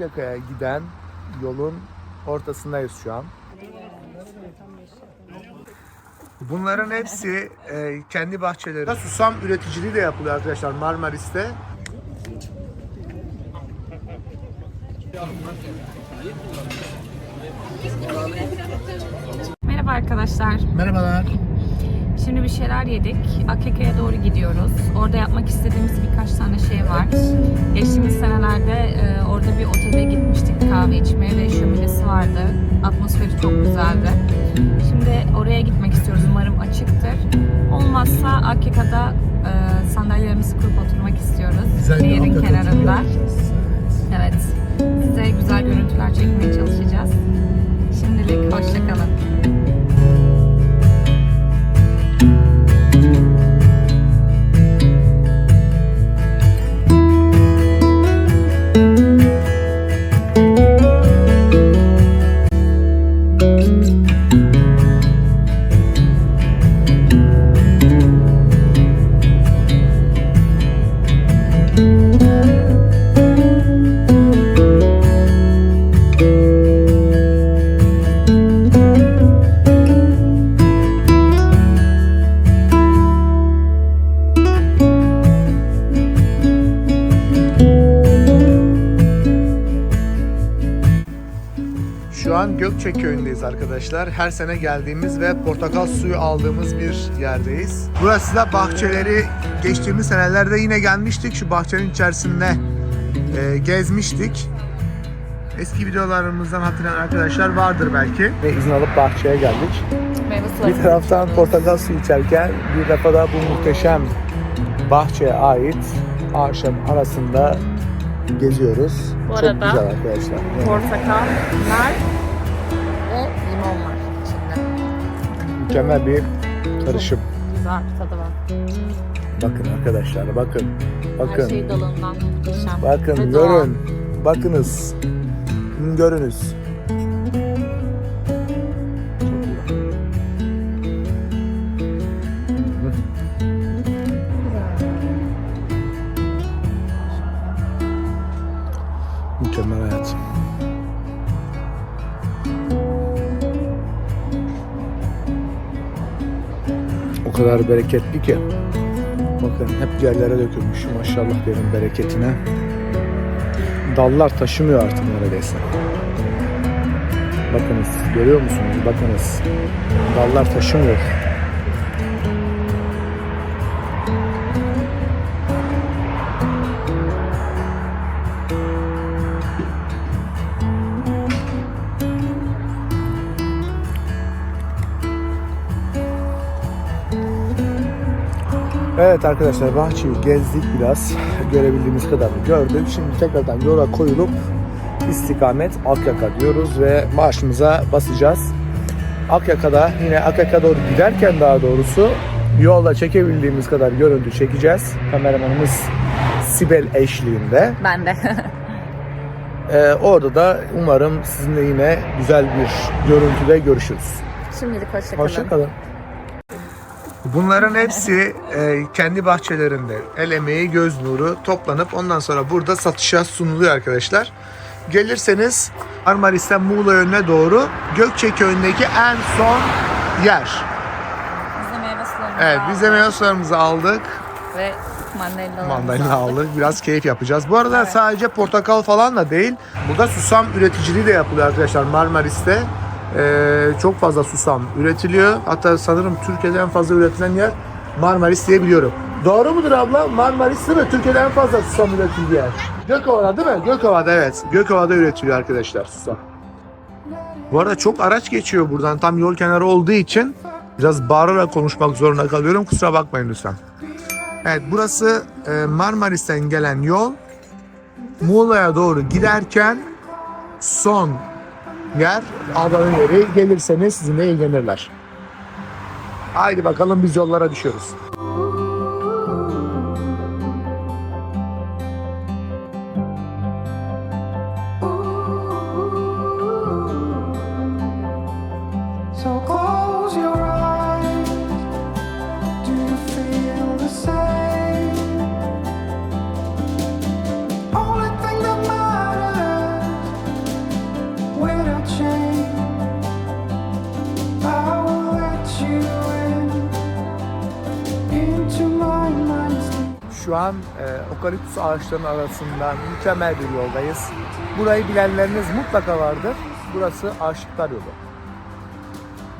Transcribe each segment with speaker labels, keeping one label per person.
Speaker 1: Akyaka'ya giden yolun ortasındayız şu an. Bunların hepsi e, kendi bahçeleri. Susam üreticiliği de yapılıyor arkadaşlar Marmaris'te.
Speaker 2: Merhaba arkadaşlar.
Speaker 1: Merhabalar.
Speaker 2: Şimdi bir şeyler yedik. Akyaka'ya doğru gidiyoruz. Orada yapmak istediğimiz birkaç tane şey var. Geçtiğimiz senelerde e, orada bir otele gitmiştik kahve içmeye ve şöminesi vardı. Atmosferi çok güzeldi. Şimdi oraya gitmek istiyoruz. Umarım açıktır. Olmazsa Akyaka'da e, sandalyelerimizi kurup oturmak istiyoruz. Nehrin kenarında. Evet. Size güzel görüntüler çekmeye çalışacağız. Şimdilik hoşçakalın.
Speaker 1: Gökçe köyündeyiz arkadaşlar. Her sene geldiğimiz ve portakal suyu aldığımız bir yerdeyiz. Burası da bahçeleri geçtiğimiz senelerde yine gelmiştik. Şu bahçenin içerisinde e, gezmiştik. Eski videolarımızdan hatırlayan arkadaşlar vardır belki. Ve izin alıp bahçeye geldik.
Speaker 2: Meyve suları.
Speaker 1: Bir taraftan portakal suyu içerken bir defa da bu muhteşem bahçeye ait ağaçların arasında geziyoruz.
Speaker 2: Bu
Speaker 1: Çok
Speaker 2: arada-
Speaker 1: güzel arkadaşlar. Evet. Mükemmel bir karışım.
Speaker 2: Güzel bir tadı var.
Speaker 1: Bakın arkadaşlar bakın.
Speaker 2: Her
Speaker 1: Bakın.
Speaker 2: şey dalından muhteşem.
Speaker 1: Bakın
Speaker 2: Ve doğal.
Speaker 1: görün. Bakınız. Görünüz. Kadar bereketli ki. Bakın hep yerlere dökülmüş maşallah derin bereketine. Dallar taşımıyor artık neredeyse. Bakınız görüyor musunuz? Bakınız. Dallar taşımıyor. Evet arkadaşlar bahçeyi gezdik biraz. Görebildiğimiz kadar gördük. Şimdi tekrardan yola koyulup istikamet Akyaka diyoruz ve marşımıza basacağız. Akyaka'da yine Akyaka doğru giderken daha doğrusu yolda çekebildiğimiz kadar görüntü çekeceğiz. Kameramanımız Sibel eşliğinde.
Speaker 2: Ben de.
Speaker 1: Ee, orada da umarım sizinle yine güzel bir görüntüde görüşürüz.
Speaker 2: Şimdilik hoşçakalın.
Speaker 1: Hoşçakalın. Bunların hepsi e, kendi bahçelerinde el emeği, göz nuru toplanıp ondan sonra burada satışa sunuluyor arkadaşlar. Gelirseniz Marmaris'ten Muğla yönüne doğru Gökçe köyündeki en son yer.
Speaker 2: Biz de meyve sularımızı
Speaker 1: Evet biz de
Speaker 2: aldık
Speaker 1: meyve sularımızı aldık.
Speaker 2: Ve mandalina
Speaker 1: Mandalina aldık. Biraz keyif yapacağız. Bu arada sadece portakal falan da değil. Burada susam üreticiliği de yapılıyor arkadaşlar Marmaris'te. Ee, çok fazla susam üretiliyor. Hatta sanırım Türkiye'de en fazla üretilen yer Marmaris diye biliyorum. Doğru mudur abla? Marmaris değil mi? Türkiye'de en fazla susam üretildiği yer. Gökova'da değil mi? Gökova'da evet. Gökova'da üretiliyor arkadaşlar susam. Bu arada çok araç geçiyor buradan. Tam yol kenarı olduğu için biraz bağırarak konuşmak zorunda kalıyorum. Kusura bakmayın lütfen. Evet burası e, Marmaris'ten gelen yol. Muğla'ya doğru giderken son yer ablanın yeri. Gelirseniz sizinle ilgilenirler. Haydi bakalım biz yollara düşüyoruz. E, okaliptüs ağaçlarının arasında mükemmel bir yoldayız. Burayı bilenleriniz mutlaka vardır. Burası Aşıklar Yolu.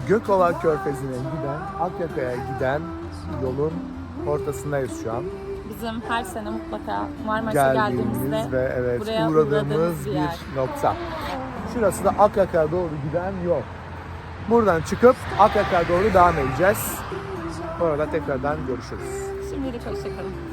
Speaker 1: Gökova Körfezi'ne giden, Akyaka'ya giden yolun ortasındayız şu an.
Speaker 2: Bizim her sene mutlaka Marmaris'e
Speaker 1: Geldiğimiz
Speaker 2: geldiğimizde
Speaker 1: ve evet
Speaker 2: buraya
Speaker 1: uğradığımız
Speaker 2: bir
Speaker 1: bir nokta. Şurası da Akyaka'ya doğru giden yol. Buradan çıkıp Akyaka'ya doğru devam edeceğiz. Orada tekrardan görüşürüz.
Speaker 2: Şimdilik hoşçakalın.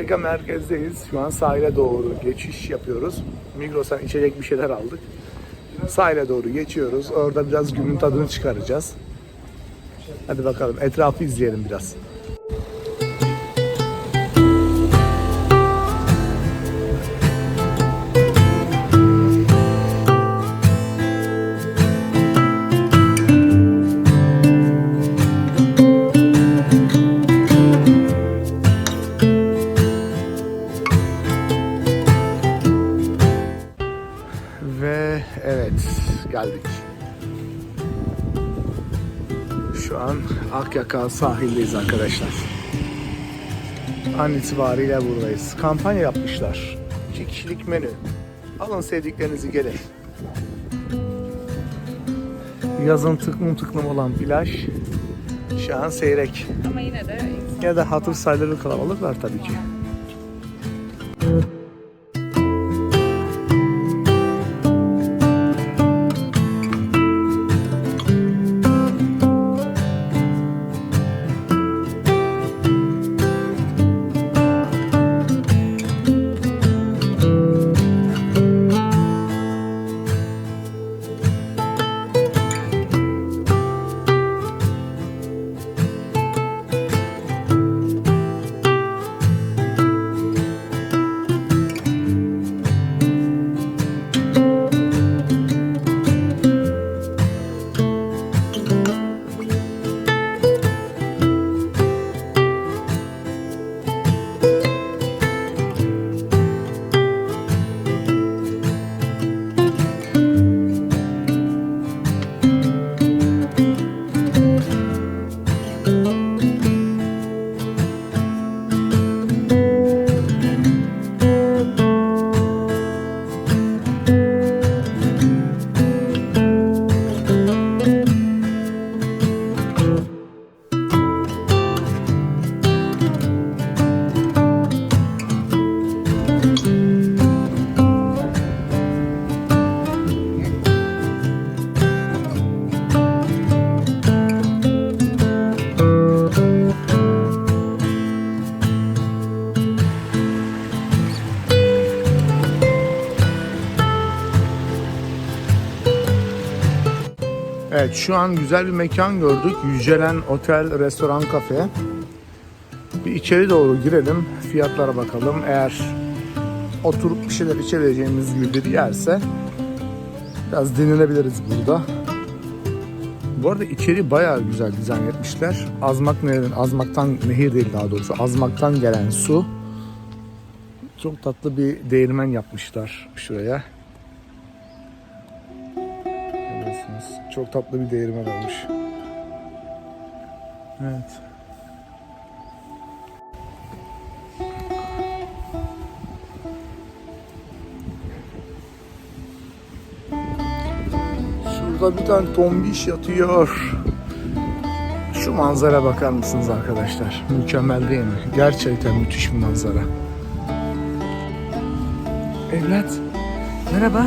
Speaker 1: Akyaka merkezdeyiz. Şu an sahile doğru geçiş yapıyoruz. Migros'tan içecek bir şeyler aldık. Sahile doğru geçiyoruz. Orada biraz günün tadını çıkaracağız. Hadi bakalım etrafı izleyelim biraz. Akyaka sahildeyiz arkadaşlar. An itibariyle buradayız. Kampanya yapmışlar. İki kişilik menü. Alın sevdiklerinizi gelin. Yazın tıklım tıklım olan plaj şu an seyrek.
Speaker 2: Ama yine de
Speaker 1: Ya da hatır sayıları kalabalıklar tabii ki. Evet şu an güzel bir mekan gördük. Yücelen Otel, Restoran, Kafe. Bir içeri doğru girelim. Fiyatlara bakalım. Eğer oturup bir şeyler içebileceğimiz gibi bir yerse biraz dinlenebiliriz burada. Bu arada içeri bayağı güzel dizayn etmişler. Azmak nehrin, azmaktan nehir değil daha doğrusu. Azmaktan gelen su. Çok tatlı bir değirmen yapmışlar şuraya. Görüyorsunuz. Çok tatlı bir değirmen olmuş. Evet. Şurada bir tane tombiş yatıyor. Şu manzara bakar mısınız arkadaşlar? Mükemmel değil mi? Gerçekten müthiş bir manzara. Evlat. Merhaba.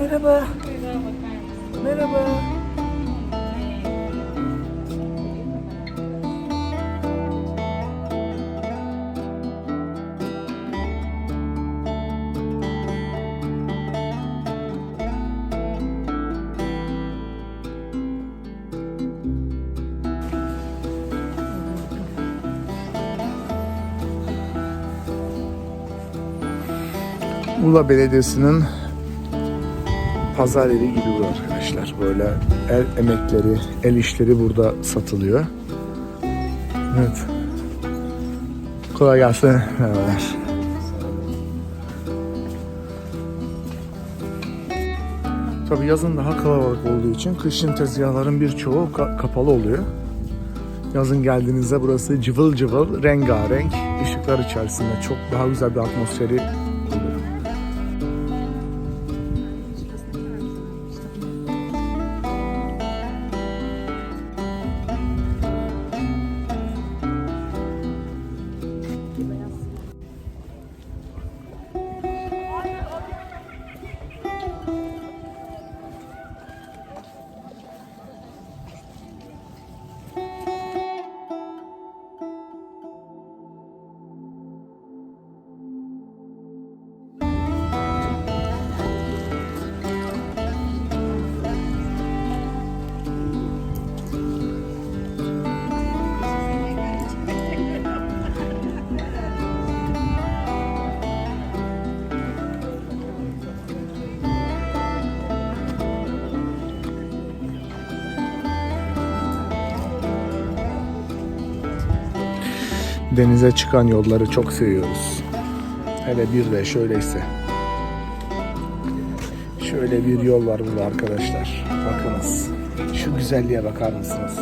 Speaker 1: Merhaba. Muğla Belediyesi'nin pazar yeri gibi bu arkadaşlar. Böyle el emekleri, el işleri burada satılıyor. Evet. Kolay gelsin. Merhabalar. Tabi yazın daha kalabalık olduğu için kışın tezgahların birçoğu ka- kapalı oluyor. Yazın geldiğinizde burası cıvıl cıvıl, rengarenk, ışıklar içerisinde çok daha güzel bir atmosferi Denize çıkan yolları çok seviyoruz. Hele bir de şöyleyse. Şöyle bir yol var burada arkadaşlar. Bakınız. Şu güzelliğe bakar mısınız?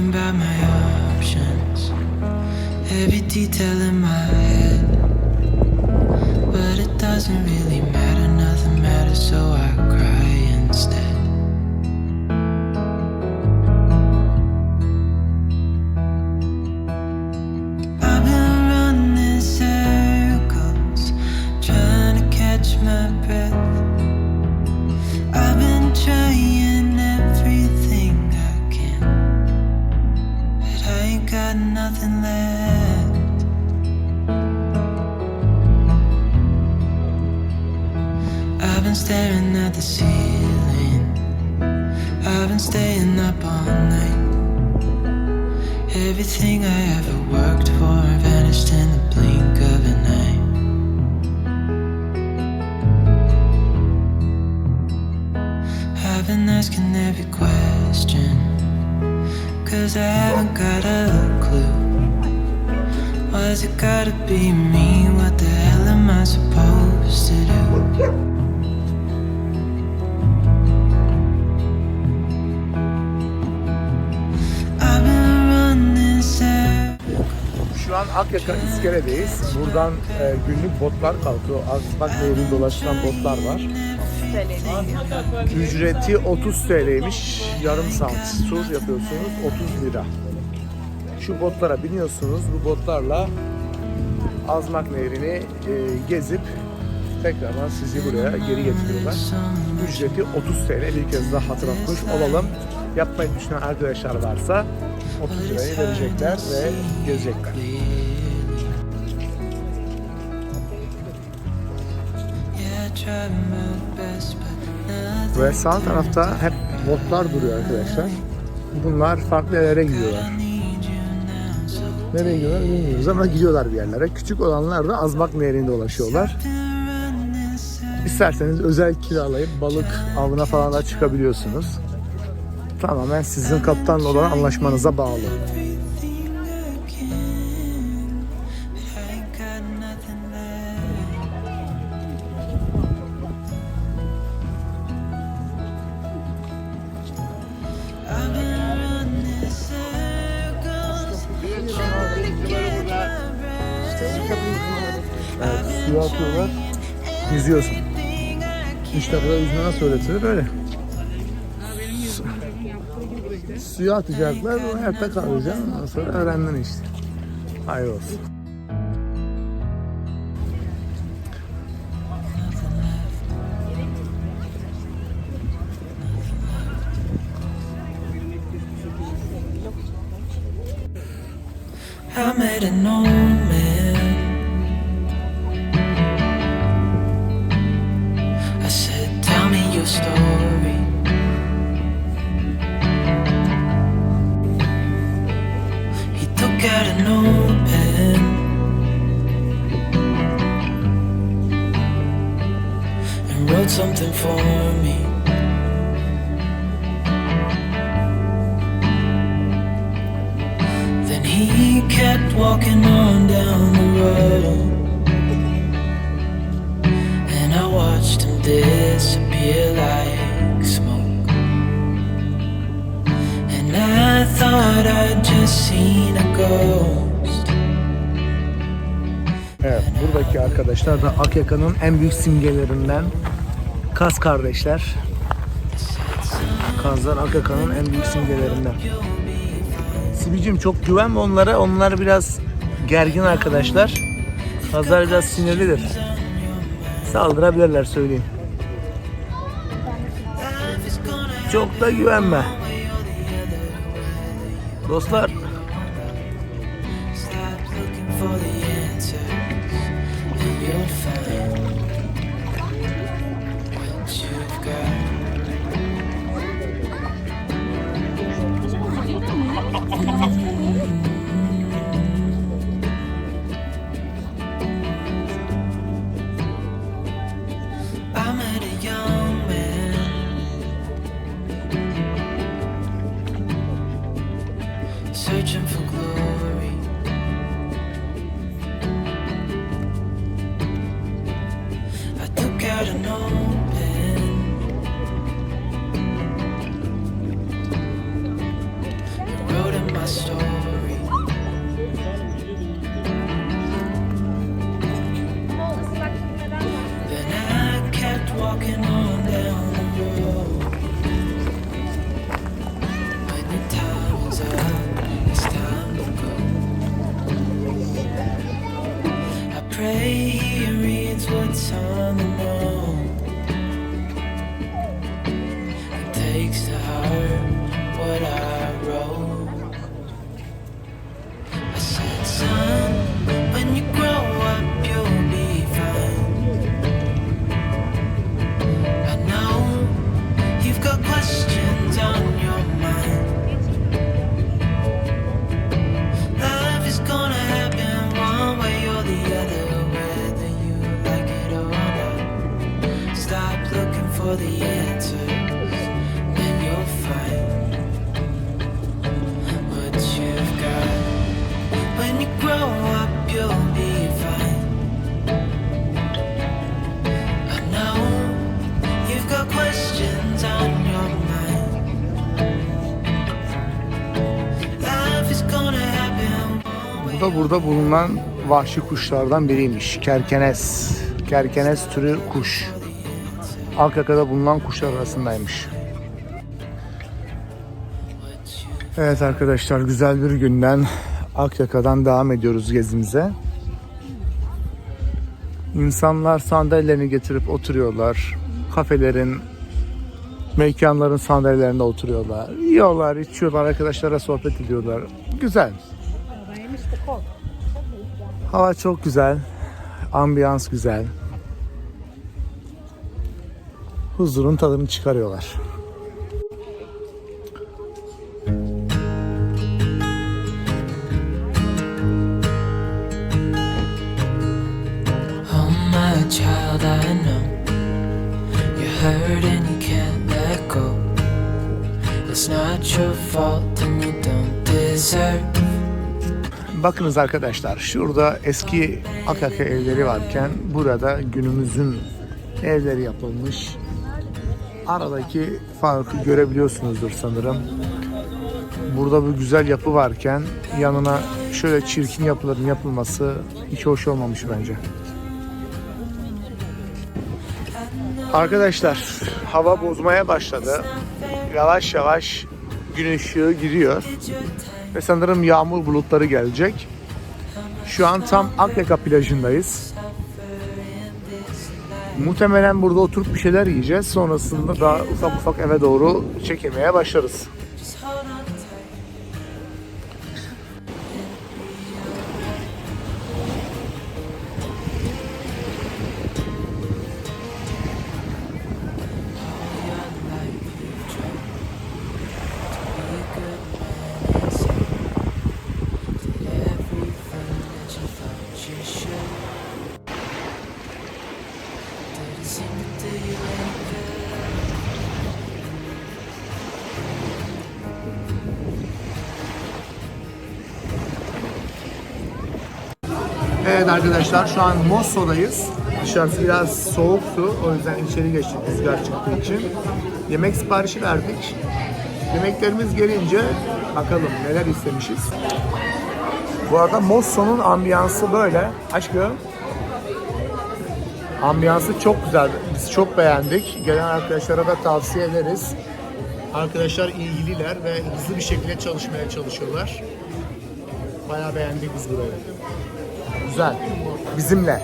Speaker 3: Thinking about my options, every detail in my head. But it doesn't really matter, nothing matters, so I cry instead. Been asking every question, cause I haven't got a clue. Why's it gotta be me? What the hell am I supposed to do?
Speaker 1: Şu an Akyaka İskele'deyiz. Buradan e, günlük botlar kalkıyor. Azmak Nehri'nin dolaşılan botlar var. Ücreti 30 TL'ymiş. Yarım saat tur yapıyorsunuz 30 lira. Şu botlara biniyorsunuz. Bu botlarla Azmak Nehri'ni e, gezip tekrardan sizi buraya geri getiriyorlar. Ücreti 30 TL. Bir kez daha hatırlatmış olalım. Yapmayı düşünen arkadaşlar varsa 30 lirayı verecekler ve gezecekler. Ve sağ tarafta hep botlar duruyor arkadaşlar. Bunlar farklı yerlere gidiyorlar. Nereye gidiyorlar bilmiyoruz ama gidiyorlar bir yerlere. Küçük olanlar da Azmak Nehri'nde dolaşıyorlar. İsterseniz özel kiralayıp balık avına falan da çıkabiliyorsunuz. Tamamen sizin kaptanla olan anlaşmanıza bağlı. Yüzme nasıl öğretilir? Böyle. Su- Suya atacaklar, o hayatta kalacaksın. Ondan sonra öğrendin işte. Hayır olsun.
Speaker 3: Road. And I watched him disappear like smoke. And I thought I'd just seen a ghost.
Speaker 1: Evet, buradaki arkadaşlar da Akyaka'nın en büyük simgelerinden Kaz kardeşler. Kazlar Akyaka'nın en büyük simgelerinden. Sibicim çok güvenme onlara. Onlar biraz gergin arkadaşlar. Kazlar biraz sinirlidir. Saldırabilirler söyleyeyim. Çok da güvenme. Dostlar
Speaker 3: pray he reads what's on the note
Speaker 1: Bu da burada bulunan vahşi kuşlardan biriymiş. Kerkenes. Kerkenes türü kuş. Akyaka'da bulunan kuşlar arasındaymış. Evet arkadaşlar güzel bir günden Akyaka'dan devam ediyoruz gezimize. İnsanlar sandalyelerini getirip oturuyorlar. Kafelerin, mekanların sandalyelerinde oturuyorlar. Yiyorlar, içiyorlar, arkadaşlara sohbet ediyorlar. Güzel. Hava çok güzel. Ambiyans güzel. huzurun tadını çıkarıyorlar.
Speaker 3: It's not your fault
Speaker 1: Bakınız arkadaşlar şurada eski Akaka evleri varken burada günümüzün evleri yapılmış. Aradaki farkı görebiliyorsunuzdur sanırım. Burada bu güzel yapı varken yanına şöyle çirkin yapıların yapılması hiç hoş olmamış bence. Arkadaşlar hava bozmaya başladı. Yavaş yavaş gün ışığı giriyor. Ve sanırım yağmur bulutları gelecek. Şu an tam Akyaka plajındayız. Muhtemelen burada oturup bir şeyler yiyeceğiz. Sonrasında daha ufak ufak eve doğru çekilmeye başlarız. Evet arkadaşlar şu an Mosso'dayız. Dışarısı biraz soğuktu. O yüzden içeri geçtik rüzgar çıktığı için. Yemek siparişi verdik. Yemeklerimiz gelince bakalım neler istemişiz. Bu arada Mosso'nun ambiyansı böyle. Aşkım. Ambiyansı çok güzel. Biz çok beğendik. Gelen arkadaşlara da tavsiye ederiz. Arkadaşlar ilgililer ve hızlı bir şekilde çalışmaya çalışıyorlar. Bayağı beğendik biz burayı. Güzel. Bizimle.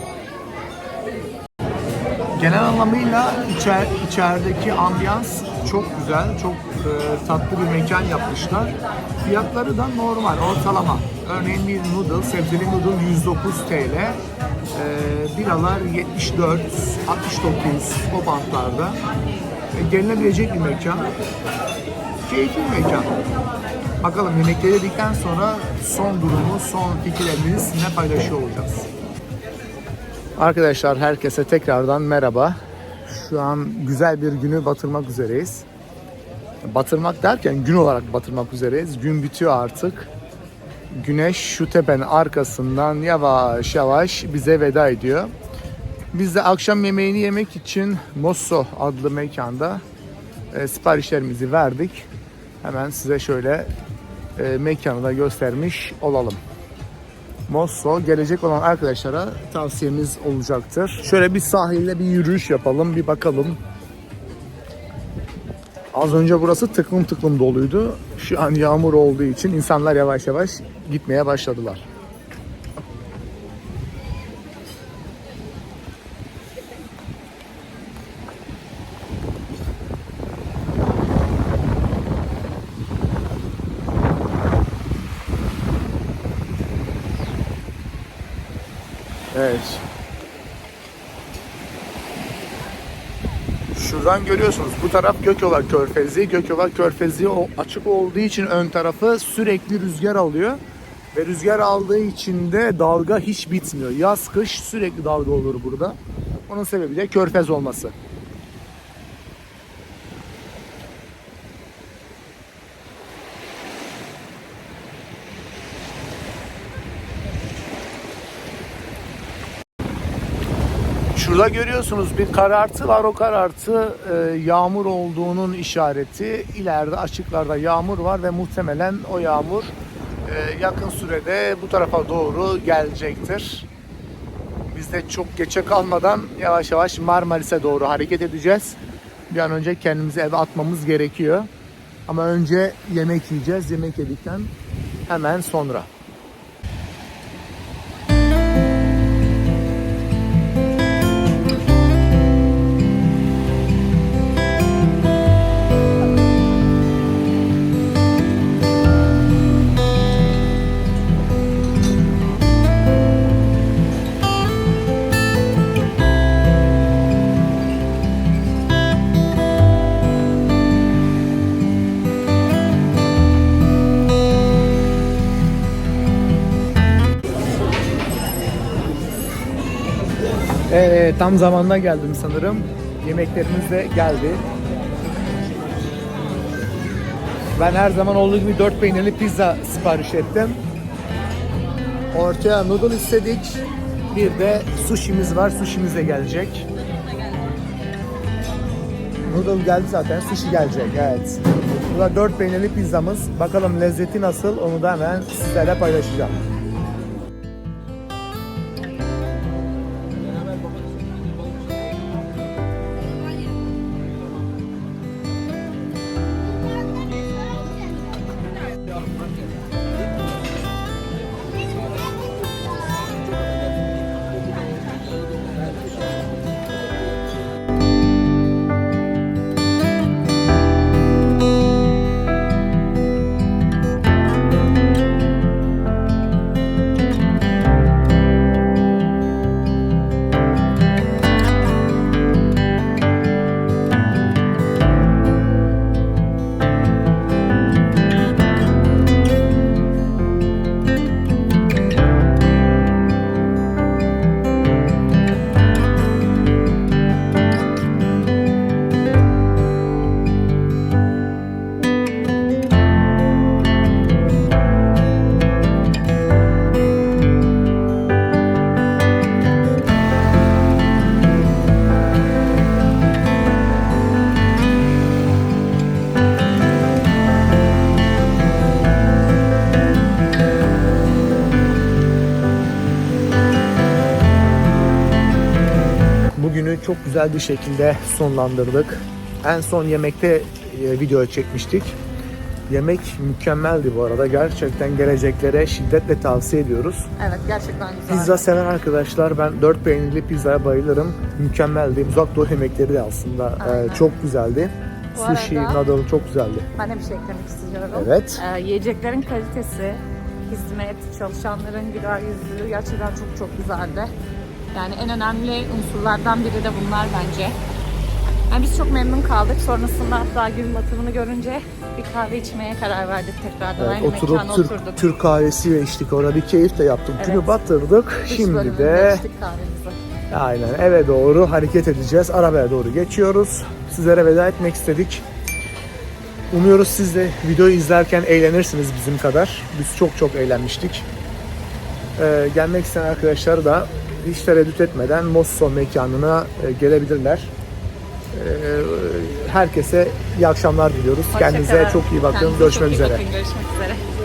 Speaker 1: Genel anlamıyla içer, içerideki ambiyans çok güzel, çok e, tatlı bir mekan yapmışlar. Fiyatları da normal, ortalama. Örneğin bir noodle, sebzeli noodle 109 TL. E, biralar 74, 69 o bantlarda. E, gelinebilecek bir mekan. Keyifli bir mekan. Bakalım yemekleri yedikten sonra son durumu, son fikirlerimizi sizinle paylaşıyor olacağız. Arkadaşlar herkese tekrardan merhaba. Şu an güzel bir günü batırmak üzereyiz. Batırmak derken gün olarak batırmak üzereyiz. Gün bitiyor artık. Güneş şu tepenin arkasından yavaş yavaş bize veda ediyor. Biz de akşam yemeğini yemek için Mosso adlı mekanda e, siparişlerimizi verdik. Hemen size şöyle e, mekanı da göstermiş olalım. Mosso gelecek olan arkadaşlara tavsiyemiz olacaktır. Şöyle bir sahilde bir yürüyüş yapalım, bir bakalım. Az önce burası tıklım tıklım doluydu. Şu an yağmur olduğu için insanlar yavaş yavaş gitmeye başladılar. Evet. Şuradan görüyorsunuz bu taraf Gökova Körfezi. Gökova Körfezi o açık olduğu için ön tarafı sürekli rüzgar alıyor. Ve rüzgar aldığı için de dalga hiç bitmiyor. Yaz kış sürekli dalga olur burada. Onun sebebi de körfez olması. Şurada görüyorsunuz bir karartı var. O karartı e, yağmur olduğunun işareti. İleride açıklarda yağmur var ve muhtemelen o yağmur e, yakın sürede bu tarafa doğru gelecektir. Biz de çok geçe kalmadan yavaş yavaş Marmaris'e doğru hareket edeceğiz. Bir an önce kendimizi eve atmamız gerekiyor. Ama önce yemek yiyeceğiz. Yemek yedikten hemen sonra. Tam zamanda geldim sanırım. Yemeklerimiz de geldi. Ben her zaman olduğu gibi 4 peynirli pizza sipariş ettim. Ortaya noodle istedik. Bir de sushi'miz var. Sushi'miz de gelecek. Noodle geldi zaten. Sushi gelecek. Evet. Burada 4 peynirli pizzamız. Bakalım lezzeti nasıl onu da hemen sizlerle paylaşacağım. Güzel bir şekilde sonlandırdık. En son yemekte e, video çekmiştik. Yemek mükemmeldi bu arada. Gerçekten geleceklere şiddetle tavsiye ediyoruz.
Speaker 2: Evet gerçekten güzel.
Speaker 1: Pizza seven arkadaşlar ben 4 peynirli pizzaya bayılırım. Mükemmeldi. Uzak doğu yemekleri de aslında e,
Speaker 2: Aynen.
Speaker 1: çok güzeldi.
Speaker 2: Bu
Speaker 1: Sushi,
Speaker 2: arada-
Speaker 1: noodle çok güzeldi.
Speaker 2: Ben de bir şey eklemek istiyorum.
Speaker 1: Evet.
Speaker 2: Ee, yiyeceklerin kalitesi, hizmet, çalışanların güler yüzlülüğü gerçekten çok çok güzeldi. Yani en önemli unsurlardan biri de bunlar bence. Yani biz çok memnun kaldık. Sonrasında hatta gün batımını görünce bir kahve içmeye karar verdik tekrardan.
Speaker 1: Evet,
Speaker 2: Aynı
Speaker 1: oturup
Speaker 2: mekana
Speaker 1: Türk,
Speaker 2: oturduk.
Speaker 1: Türk kahvesi ve içtik orada bir keyif de yaptık.
Speaker 2: Evet.
Speaker 1: Günü batırdık.
Speaker 2: Dış
Speaker 1: Şimdi de
Speaker 2: içtik kahvemizi.
Speaker 1: Aynen eve doğru hareket edeceğiz. Arabaya doğru geçiyoruz. Sizlere veda etmek istedik. Umuyoruz siz de videoyu izlerken eğlenirsiniz bizim kadar. Biz çok çok eğlenmiştik. Ee, gelmek isteyen arkadaşlar da hiç tereddüt etmeden Mosso mekanına e, gelebilirler. Ee, herkese iyi akşamlar diliyoruz.
Speaker 2: Hoşça
Speaker 1: Kendinize
Speaker 2: kalın.
Speaker 1: çok iyi bakın.
Speaker 2: Kendinize
Speaker 1: Görüşmek üzere.
Speaker 2: bakın. Görüşmek üzere.